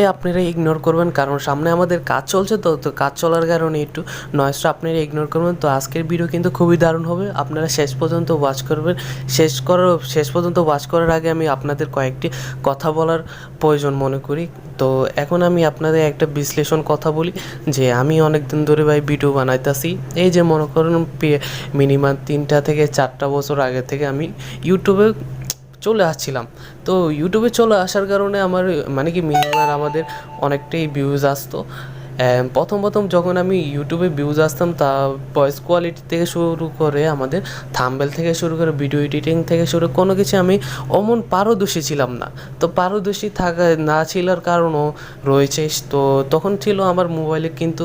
এই আপনারা ইগনোর করবেন, কারণ সামনে আমাদের কাজ চলছে, তো তো কাজ চলার কারণে একটু নয়েসটা আপনারা ইগনোর করবেন। তো আজকের ভিডিও কিন্তু খুবই দারুণ হবে, আপনারা শেষ পর্যন্ত ওয়াচ করবেন। শেষ করার, শেষ পর্যন্ত ওয়াচ করার আগে আমি আপনাদের কয়েকটি কথা বলার প্রয়োজন মনে করি। তো এখন আমি আপনাদের একটা বিশ্লেষণ কথা বলি, যে আমি অনেক দিন ধরে ভাই ভিডিও বানাইতেছি। এই যে মনে করেন মিনিমাম তিনটা থেকে চারটা বছর আগে থেকে আমি ইউটিউবে চলে আসছিলাম। তো ইউটিউবে চলে আসার কারণে আমার মানে কি মিনিমাম আমাদের অনেকটাই ভিউজ আসতো। প্রথম প্রথম যখন আমি ইউটিউবে ভিউজ আসতাম, তা ভয়েস কোয়ালিটি থেকে শুরু করে আমাদের থাম্বেল থেকে শুরু করে ভিডিও এডিটিং থেকে শুরু কোনো কিছু আমি অমন পারদর্শী ছিলাম না। তো পারদর্শী থাকা না ছিলার কারণও রয়েছে। তো তখন ছিল আমার মোবাইলে কিন্তু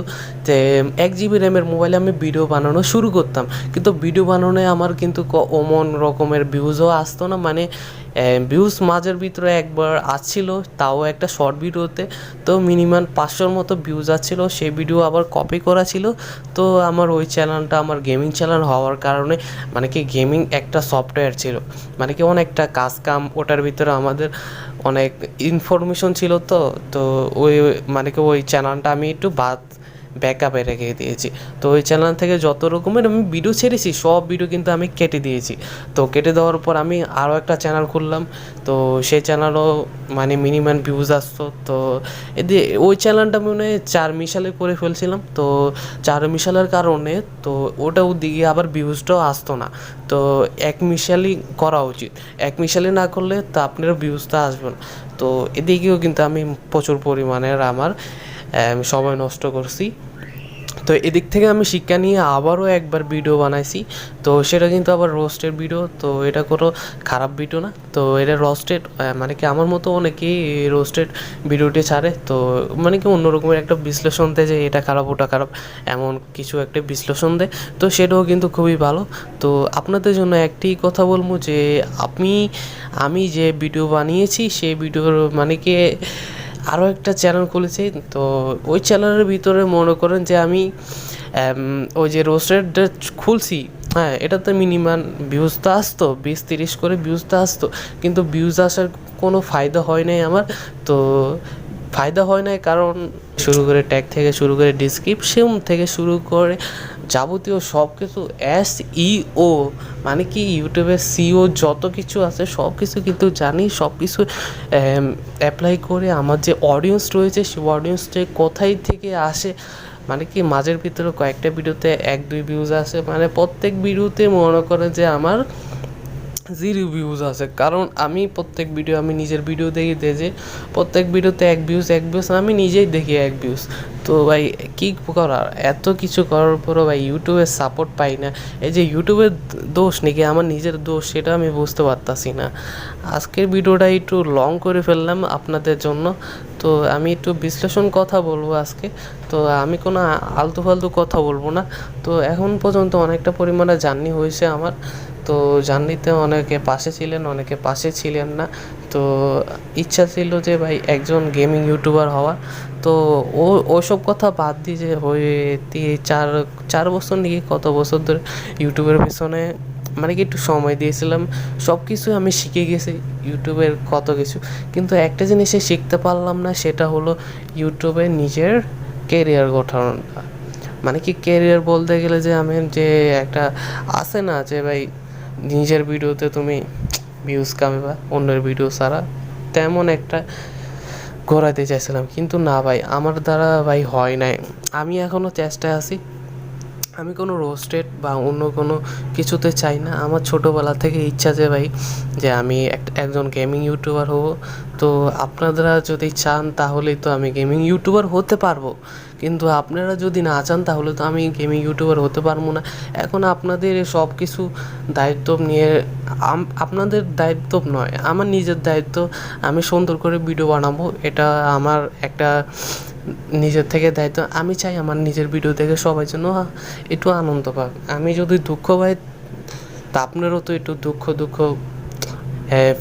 এক জিবি র্যামের মোবাইলে আমি ভিডিও বানানো শুরু করতাম। কিন্তু ভিডিও বানানোয় আমার কিন্তু অমন রকমের ভিউজও আসতো না। মানে ভিউজ মাঝের ভিতরে একবার আসছিল, তাও একটা শর্ট ভিডিওতে। তো মিনিমাম পাঁচশোর মতো ভিউজ আসছিল, সেই ভিডিও আবার কপি করা ছিল। তো আমার ওই চ্যানেলটা আমার গেমিং চ্যানেল হওয়ার কারণে মানে কি গেমিং একটা সফটওয়্যার ছিল। মানে কি অনেকটা কাজ কাম, ওটার ভিতরে আমাদের অনেক ইনফরমেশন ছিল তো। তো ওই মানে কি ওই চ্যানেলটা আমি একটু বাদ ব্যাকআপে রেখে দিয়েছি। তো ওই চ্যানেল থেকে যত রকমের আমি ভিডিও ছেড়েছি সব ভিডিও কিন্তু আমি কেটে দিয়েছি। তো কেটে দেওয়ার পর আমি আরও একটা চ্যানেল খুললাম। তো সেই চ্যানেলও মানে মিনিমাম ভিউজ আসতো। তো এদি ওই চ্যানেলটা মনে হয় চার মিশালে করে ফেলছিলাম। তো চার মিশালের কারণে তো ওটাও দিকে আবার ভিউজটাও আসতো না। তো এক মিশালি করা উচিত। এক মিশালি না করলে তো আপনার ভিউজটা আসবে না। তো এদিকেও কিন্তু আমি প্রচুর পরিমাণের আমার আম, সময় নষ্ট করছি। তো এদিক থেকে আমি শিক্ষা নিয়ে আবারও একবার ভিডিও বানাইছি। তো সেটা কিন্তু আবার রোস্টের ভিডিও তো এটা কোনো খারাপ ভিডিও না। তো এটা রোস্টেড মানে কি আমার মতো অনেকেই রোস্টেড ভিডিওটি ছাড়ে। তো মানে কি অন্যরকমের একটা বিশ্লেষণ দেয় যে এটা খারাপ, ওটা খারাপ, এমন কিছু একটা বিশ্লেষণ দেয়। তো সেটাও কিন্তু খুবই ভালো। তো আপনাদের জন্য একটি কথা বলব যে, আপনি, আমি যে ভিডিও বানিয়েছি, সেই ভিডিওর মানে কি আরও একটা চ্যানেল খুলেছি। তো ওই চ্যানেলের ভিতরে মনে করেন যে আমি ওই যে রোস্টেডটা খুলছি হ্যাঁ এটাতে মিনিমাম ভিউজ তো আসতো, বিশ তিরিশ করে ভিউজ তো আসতো, কিন্তু ভিউজ আসার কোনো ফায়দা হয় নাই আমার। তো ফায়দা হয় নাই কারণ, শুরু করে ট্যাগ থেকে শুরু করে ডিসক্রিপশন থেকে শুরু করে যাবতীয় সব কিছু এস ইও মানে কি ইউটিউবের সিও যত কিছু আছে, সব কিছু কিন্তু জানি, সব কিছু অ্যাপ্লাই করে আমার যে অডিয়েন্স রয়েছে, সেই অডিয়েন্সটা কোথায় থেকে আসে মানে কি মাঝের ভিতরে কয়েকটা ভিডিওতে এক দুই ভিউজ আসে মানে প্রত্যেক ভিডিওতে মনে করে যে আমার জিরো ভিউজ আছে। কারণ আমি প্রত্যেক ভিডিও আমি নিজের ভিডিও দেখি যে প্রত্যেক ভিডিওতে এক ভিউজ এক ভিউজ আমি নিজেই দেখি এক ভিউজ তো ভাই, কী করার এত কিছু করার পরও ভাই ইউটিউবের সাপোর্ট পাই না। এই যে ইউটিউবের দোষ নাকি? আমার নিজের দোষ, সেটা আমি বুঝতে পারতাছি না। আজকের ভিডিওটা একটু লং করে ফেললাম আপনাদের জন্য। তো আমি একটু বিশ্লেষণ কথা বলব আজকে। তো আমি কোনো আলতু ফালতু কথা বলব না। তো এখন পর্যন্ত অনেকটা পরিমাণে জার্নি হয়েছে আমার। তো জার্নিতে অনেকে পাশে ছিলেন, অনেকে পাশে ছিলেন না। তো ইচ্ছা ছিল যে ভাই একজন গেমিং ইউটিউবার হওয়ার তো ও ওসব কথা বাদ দিয়ে যে হয়ে চার চার বছর নাকি কত বছর ধরে ইউটিউবের পেছনে মানে কি একটু সময় দিয়েছিলাম। সব কিছু আমি শিখে গেছি ইউটিউবের কত কিছু। কিন্তু একটা জিনিসে শিখতে পারলাম না, সেটা হলো ইউটিউবে নিজের কেরিয়ার গঠনটা। মানে কি কেরিয়ার বলতে গেলে যে আমি যে একটা আছে না যে ভাই নিজের ভিডিওতে তুমি ভিউজ কামাবা অন্যের ভিডিও ছাড়া তেমন একটা ঘোরাতে চাইছিলাম। কিন্তু না ভাই, আমার দ্বারা ভাই হয় নাই। আমি এখনও চেষ্টায় আছি আমি কোনো রোস্টেড বা অন্য কোনো কিছুতে চাই না। আমার ছোটোবেলা থেকে ইচ্ছা যে ভাই, যে আমি এক- একজন গেমিং ইউটিউবার হব। তো আপনারা যদি চান তাহলেই তো আমি গেমিং ইউটিউবার হতে পারব। কিন্তু আপনারা যদি না চান তাহলে তো আমি গেমিং ইউটিউবার হতে পারব না। এখন আপনাদের সব কিছু দায়িত্ব নিয়ে আপনাদের দায়িত্ব নয়, আমার নিজের দায়িত্ব। আমি সুন্দর করে ভিডিও বানাবো, এটা আমার একটা নিজের থেকে দায়িত্ব। আমি চাই আমার নিজের ভিডিও দেখে সবাই যেন একটু আনন্দ পাক। আমি যদি দুঃখ পাই, তা আপনারও তো একটু দুঃখ দুঃখ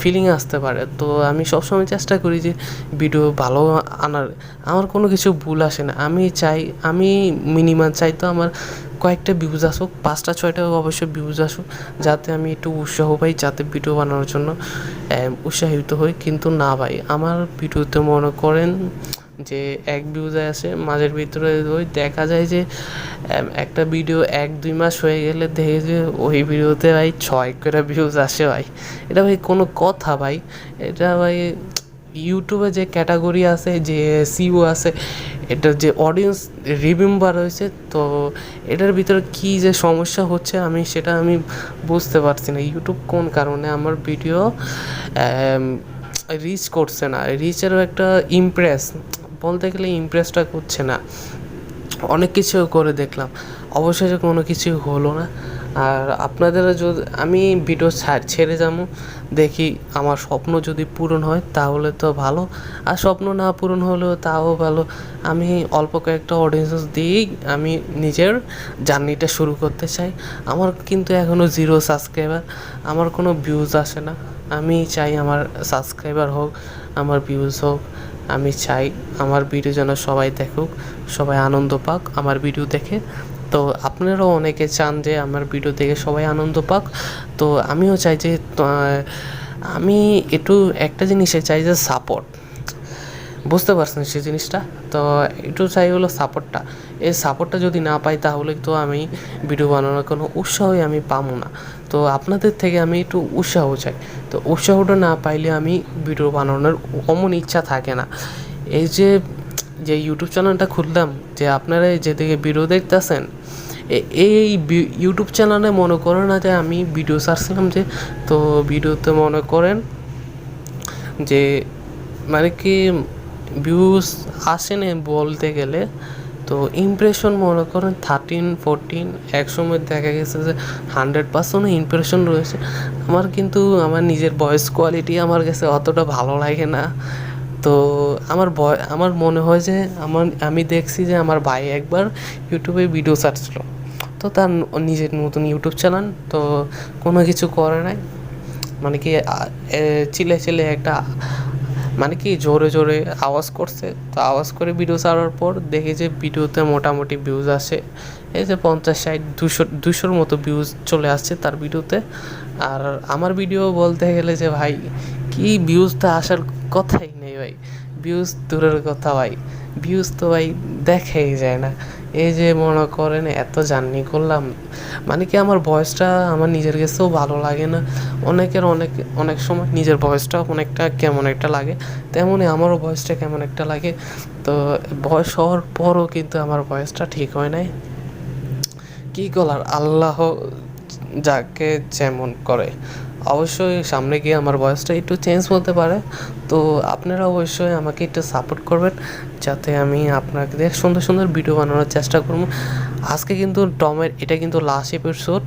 ফিলিং আসতে পারে। তো আমি সবসময় চেষ্টা করি যে ভিডিও ভালো আনার। আমার কোনো কিছু ভুল আসে না। আমি চাই, আমি মিনিমাম চাই তো আমার কয়েকটা ভিউজ আসুক, পাঁচটা, ছয়টা অবশ্যই ভিউজ আসুক, যাতে আমি একটু উৎসাহ পাই, যাতে ভিডিও বানানোর জন্য উৎসাহিত হই। কিন্তু না ভাই, আমার ভিডিওতে মনে করেন যে এক ভিউজে আসে, মাঝের ভিতরে ওই দেখা যায় যে একটা ভিডিও এক, দুই মাস হয়ে গেলে দেখে যে ওই ভিডিওতে ভাই ছয় করে ভিউজ আসে ভাই। এটা ভাই কোনো কথা ভাই। এটা ভাই ইউটিউবে যে ক্যাটাগরি আছে, যে সিও আছে, এটার যে অডিয়েন্স রিমেম্বার হয়েছে, তো এটার ভিতরে কী যে সমস্যা হচ্ছে আমি সেটা আমি বুঝতে পারছি না। ইউটিউব কোন কারণে আমার ভিডিও রিচ করছে না? রিচেরও একটা ইমপ্রেস বলতে গেলে ইমপ্রেসটা করছে না। অনেক কিছু করে দেখলাম। অবশেষে কোনো কিছু হলো না। আর আপনাদের যদি আমি ভিডিও ছাড় যাব। দেখি আমার স্বপ্ন যদি পূরণ হয় তাহলে তো ভালো। আর স্বপ্ন না পূরণ হলেও তাও ভালো। আমি অল্প কয়েকটা অডিয়েন্স দিয়েই আমি নিজের জার্নিটা শুরু করতে চাই। আমার কিন্তু এখনও জিরো সাবস্ক্রাইবার আমার কোনো ভিউজ আসে না। আমি চাই আমার সাবস্ক্রাইবার হোক, আমার ভিউজ হোক। আমি চাই আমার ভিডিও যেন সবাই দেখুক, সবাই আনন্দ পাক আমার ভিডিও দেখে। তো আপনারাও অনেকে চান যে আমার ভিডিও দেখে সবাই আনন্দ পাক। তো আমিও চাই যে আমি একটু একটা জিনিসে চাই যে সাপোর্ট বুঝতে পারছেন সেই জিনিসটা? তো একটু চাই হলো সাপোর্টটা এই সাপোর্টটা যদি না পাই, তাহলে তো আমি ভিডিও বানানোর কোনো উৎসাহই আমি পাবো না। তো আপনাদের থেকে আমি একটু উৎসাহ চাই। তো উৎসাহটা না পাইলে আমি ভিডিও বানানোর অমন ইচ্ছা থাকে না। এই যে যে ইউটিউব চ্যানেলটা খুললাম, যে আপনারা যেদিকে ভিডিও দেখতেছেন এই ইউটিউব চ্যানেলে মনে করেন না যে আমি ভিডিও ছাড়ছিলাম যে, তো ভিডিওতে মনে করেন যে মানে কি ভিউজ আসে না বলতে গেলে, তো ইমপ্রেশন মনে করেন থার্টিন ফোরটিন এক সময় দেখা গেছে যে হান্ড্রেড পার্সেন্ট ইমপ্রেশন রয়েছে। আমার কিন্তু আমার নিজের ভয়েস কোয়ালিটি আমার কাছে অতটা ভালো লাগে না। তো আমার ভয় আমার মনে হয় যে আমার, আমি দেখছি যে আমার ভাই একবার ইউটিউবে ভিডিও ছাড়ছিল। তো তার নিজের নতুন ইউটিউব চ্যানেল তো কোনো কিছু করে নাই। মানে কি চিলে চিলে একটা মানে কি জোরে জোরে আওয়াজ করছে? তো আওয়াজ করে ভিডিও ছাড়ার পর দেখি যে ভিডিওতে মোটামুটি ভিউজ আসে। এই যে পঞ্চাশ, ষাট, দুশো, দুশোর মতো ভিউজ চলে আসছে তার ভিডিওতে আর আমার ভিডিও বলতে গেলে যে ভাই, কি ভিউজটা আসার কথাই নেই ভাই। ভিউজ দূরের কথা ভাই। ভিউজ তো ভাই দেখাই যায় না। এই যে মনে করেন, এত জার্নি করলাম। মানে কি আমার ভয়েসটা আমার নিজের কাছেও ভালো লাগে না। অনেকের অনেক অনেক সময় নিজের ভয়েসটা অনেকটা কেমন একটা লাগে। তেমনই আমারও ভয়েসটা কেমন একটা লাগে। তো বয়স হওয়ার পরও কিন্তু আমার ভয়েসটা ঠিক হয় নাই। কী করার? আল্লাহ যাকে যেমন করে। অবশ্যই সামনে গিয়ে আমার বয়সটা একটু চেঞ্জ হতে পারে। তো আপনারা অবশ্যই আমাকে একটু সাপোর্ট করবেন, যাতে আমি আপনাদের সুন্দর সুন্দর ভিডিও বানানোর চেষ্টা করব। আজকে কিন্তু টমের, এটা কিন্তু লাস্ট এপিসোড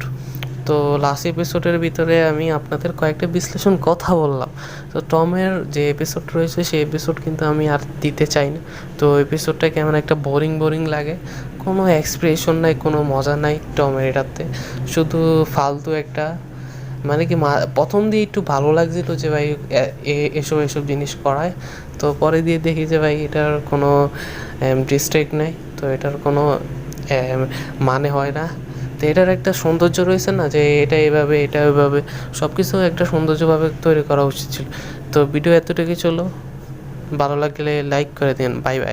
তো লাস্ট এপিসোডের ভিতরে আমি আপনাদের কয়েকটা বিশ্লেষণ কথা বললাম। তো টমের যে এপিসোড রয়েছে, সেই এপিসোড কিন্তু আমি আর দিতে চাই না তো এপিসোডটা কেমন একটা বোরিং বোরিং লাগে। কোনো এক্সপ্রেশন নাই, কোনো মজা নাই টমের এটাতে। শুধু ফালতু একটা মানে কি প্রথম দিয়ে একটু ভালো লাগছিল যে ভাই এসব এসব জিনিস করায়। তো পরে দিয়ে দেখি যে ভাই, এটার কোনো ডিস্ট্রিক্ট নেই। তো এটার কোনো মানে হয় না। তো এটার একটা সৌন্দর্য রয়েছে না, যে এটা এভাবে এটা এভাবে সব কিছু একটা সৌন্দর্যভাবে তৈরি করা উচিত ছিল। তো ভিডিও এতটুকুই চলো। ভালো লাগলে লাইক করে দিন। Bye bye